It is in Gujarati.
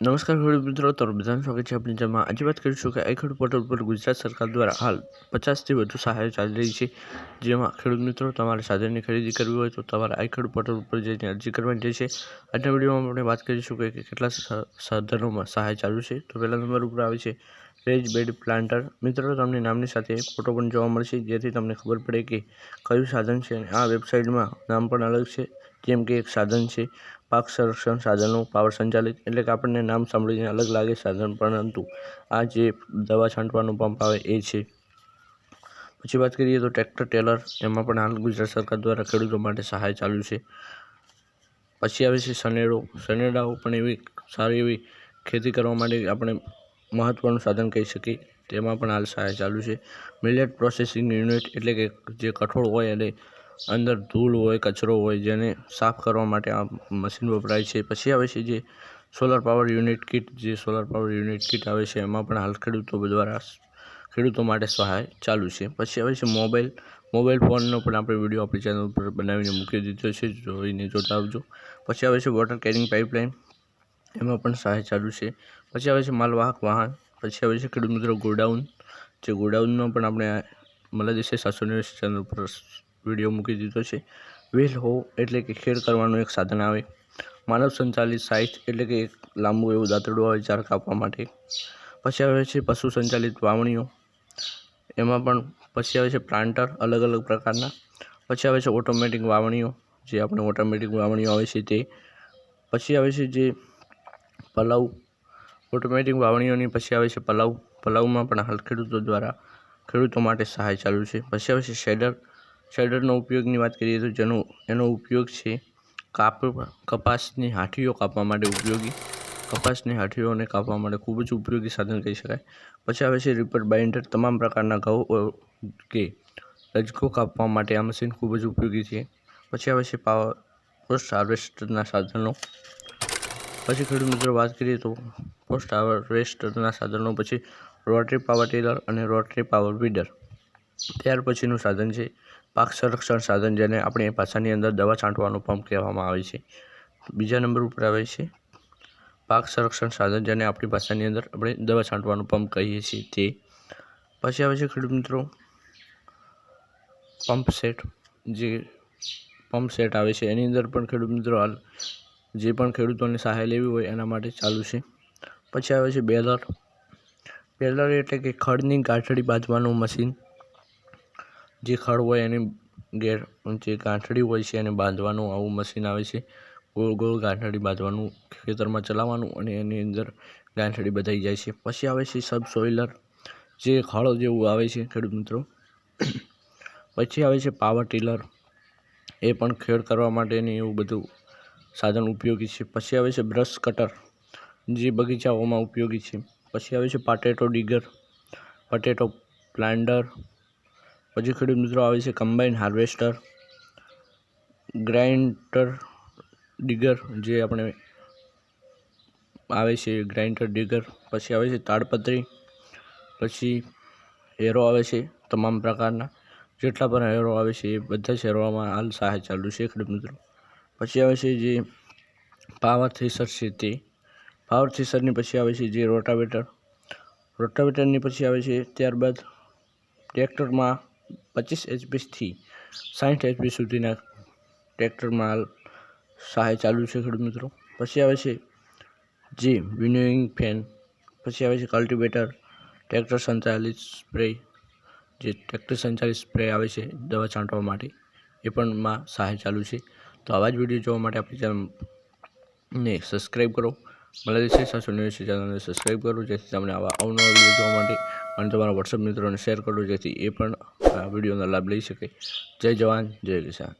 નમસ્કાર, ખેડૂત મિત્રો. તો બધાનું સ્વાગત છે આપણી જેમાં આજે વાત કરીશું કે ખેડૂત પોર્ટલ પર ગુજરાત સરકાર દ્વારા હાલ પચાસથી વધુ સહાય ચાલી રહી છે. જેમાં ખેડૂત મિત્રો, તમારે સાધનની ખરીદી કરવી હોય તો તમારે ખેડૂત પોર્ટલ ઉપર જઈને અરજી કરવાની રહેશે. આજના વિડીયોમાં આપણે વાત કરીશું કે કેટલા સાધનોમાં સહાય ચાલુ છે. તો પહેલા નંબર ઉપર આવે છે રેજ બેડ પ્લાન્ટર. મિત્રો, તમને નામની સાથે ફોટો પણ જોવા મળશે, જેથી તમને ખબર પડે કે કયું સાધન છે અને આ વેબસાઇટમાં નામ પણ અલગ છે. જેમ કે એક સાધન છે, પાક સંરક્ષણ સાધનો પાવર સંચાલિત, એટલે કે આપણને નામ સાંભળીને અલગ લાગે સાધન પરંતુ આ જે દવા છાંટવાનો પંપ આવે એ છે. પછી વાત કરીએ તો ટ્રેક્ટર, ટેલર, એમાં પણ હાલ ગુજરાત સરકાર દ્વારા ખેડૂતો માટે સહાય ચાલુ છે. પછી આવે છે સનેડો સનેડાઓ પણ એવી સારી એવી ખેતી કરવા માટે આપણે મહત્ત્વનું સાધન કહી શકીએ, તેમાં પણ હાલ સહાય ચાલુ છે. મિલેટ પ્રોસેસિંગ યુનિટ એટલે કે જે કઠોળ હોય અને અંદર ધૂળ હોય, કચરો હોય જેને સાફ કરવા માટે આ મશીન વપરાય છે. પછી આવે છે જે સોલાર પાવર યુનિટ કીટ જે સોલાર પાવર યુનિટ કીટ આવે છે, એમાં પણ હાલ ખેડૂતો દ્વારા ખેડૂતો માટે સહાય ચાલુ છે. પછી આવે છે મોબાઈલ મોબાઈલ ફોનનો પણ આપણે વીડિયો આપણી ચેનલ ઉપર બનાવીને મૂકી દીધો છે, જોઈને જોતા આવજો. પછી આવે છે વોટર કેરિંગ પાઇપલાઇન એમાં પણ સહાય ચાલુ છે. પછી આવે છે માલવાહક વાહન, પછી આવે છે ખેડૂત મિત્રો ગોડાઉન. જે ગોડાઉનનો પણ આપણે મલા સાતસો ન્યૂઝ ચેનલ ઉપર વીડિયો મૂકી દીધો છે. વ્હીલ હો એટલે કે ખેડ કરવાનું એક સાધન આવે. માનવ સંચાલિત સાઇઝ એટલે કે એક લાંબુ એવું દાંતરડું આવે ઝાડ કાપવા માટે. પછી આવે છે પશુ સંચાલિત વાવણીઓ. એમાં પણ પછી આવે છે પ્લાન્ટર અલગ અલગ પ્રકારના. પછી આવે છે ઓટોમેટિક વાવણીઓ, જે આપણે ઓટોમેટિક વાવણીઓ આવે છે તે. પછી આવે છે જે પલાવ ઓટોમેટિક વાવણીઓની પછી આવે છે પલાવ પલાવમાં પણ હાલ ખેડૂતો દ્વારા ખેડૂતો માટે સહાય ચાલુ છે. પછી આવે છે શેડર. શેડરનો ઉપયોગની વાત કરીએ તો જેનો, એનો ઉપયોગ છે કાપ, કપાસની હાંઠીઓ કાપવા માટે ઉપયોગી. કપાસની હાંઠીઓને કાપવા માટે ખૂબ જ ઉપયોગી સાધન કહી શકાય. પછી આવે છે રિપર બાઇન્ડર. તમામ પ્રકારના ઘઉં કે રજકો કાપવા માટે આ મશીન ખૂબ જ ઉપયોગી છે. પછી આવે છે પાવર પોસ્ટ હાર્વેસ્ટરના સાધનો. પછી ખેડૂત મિત્રો વાત કરીએ તો પોસ્ટ હાર્વેસ્ટરના સાધનો. પછી રોટરી પાવર ટેલર અને રોટરી પાવર વીડર ત્યાર પછીનું સાધન છે. પાક સંરક્ષણ સાધન જેને આપણી ભાષાની અંદર દવા છાંટવાનો પંપ કહેવામાં આવે છે. બીજા નંબર ઉપર આવે છે. પાક સંરક્ષણ સાધન જેને આપણી ભાષાની અંદર આપણે દવા છાંટવાનો પંપ કહીએ છીએ તે. પછી આવે છે ખેડૂત મિત્રો પંપ સેટ જે પંપ સેટ આવે છે, એની અંદર પણ ખેડૂત મિત્રો હાલ જે પણ ખેડૂતોને સહાય લેવી હોય એના માટે ચાલુ છે. પછી આવે છે બેલર. બેલર એટલે કે ખડની ગાંઠડી બાંધવાનું મશીન જે ખડ હોય એની ગેર જે ગાંઠડી હોય છે એને બાંધવાનું, આવું મશીન આવે છે. ગોળ ગોળ ગાંઠડી બાંધવાનું, ખેતરમાં ચલાવવાનું અને એની અંદર ગાંઠડી બધાઈ જાય છે. પછી આવે છે સબ સોઇલર જે ખળ જેવું આવે છે ખેડૂત મિત્રો. પછી આવે છે પાવર ટીલર એ પણ ખેડ કરવા માટેની એવું બધું સાધન ઉપયોગી છે. પછી આવે છે બ્રશ કટર જે બગીચાઓમાં ઉપયોગી છે. પછી આવે છે પાટેટો ડીગર પટેટો પ્લાન્ડર પછી ખેડૂત મિત્રો આવે છે કમ્બાઈન હાર્વેસ્ટર ગ્રાઇન્ડર ડીગર જે આપણે આવે છે ગ્રાઇન્ડર ડીગર પછી આવે છે તાડપત્રી, પછી હેરો આવે છે તમામ પ્રકારના. જેટલા પણ હેરો આવે છે એ બધા જ હેરોમાં હાલ સહાય ચાલુ છે ખેડૂત મિત્રો. પછી આવે છે જે પાવર થ્રેસર છે તે. પાવર થ્રેસરની પછી આવે છે જે રોટાવેટર રોટાવેટરની પછી આવે છે ત્યારબાદ ટ્રેક્ટરમાં પચીસ એચપીથી સાઠ એચપી સુધીના ટ્રેક્ટરમાં હાલ સહાય ચાલુ છે ખેડૂત મિત્રો. પછી આવે છે જે વિનોઈંગ ફેન. પછી આવે છે કલ્ટિવેટર, ટ્રેક્ટર સંચાલિત સ્પ્રે. જે ટ્રેક્ટર સંચાલિત સ્પ્રે આવે છે દવા છાંટવા માટે, એ પણ માં સહાય ચાલુ છે. તો આવા જ વીડિયો જોવા માટે આપણી ચેનલને સબસ્ક્રાઈબ કરો. મળે છે સાસુ નેવ્યાસી ચેનલને સબસ્ક્રાઈબ કરો, જેથી તમને આવા અવનવા વીડિયો જોવા માટે અને તમારા વોટ્સઅપ મિત્રોને શેર કરો જેથી એ પણ આ વિડીયોનો લાભ લઈ શકે. જય જવાન, જય કિસાન.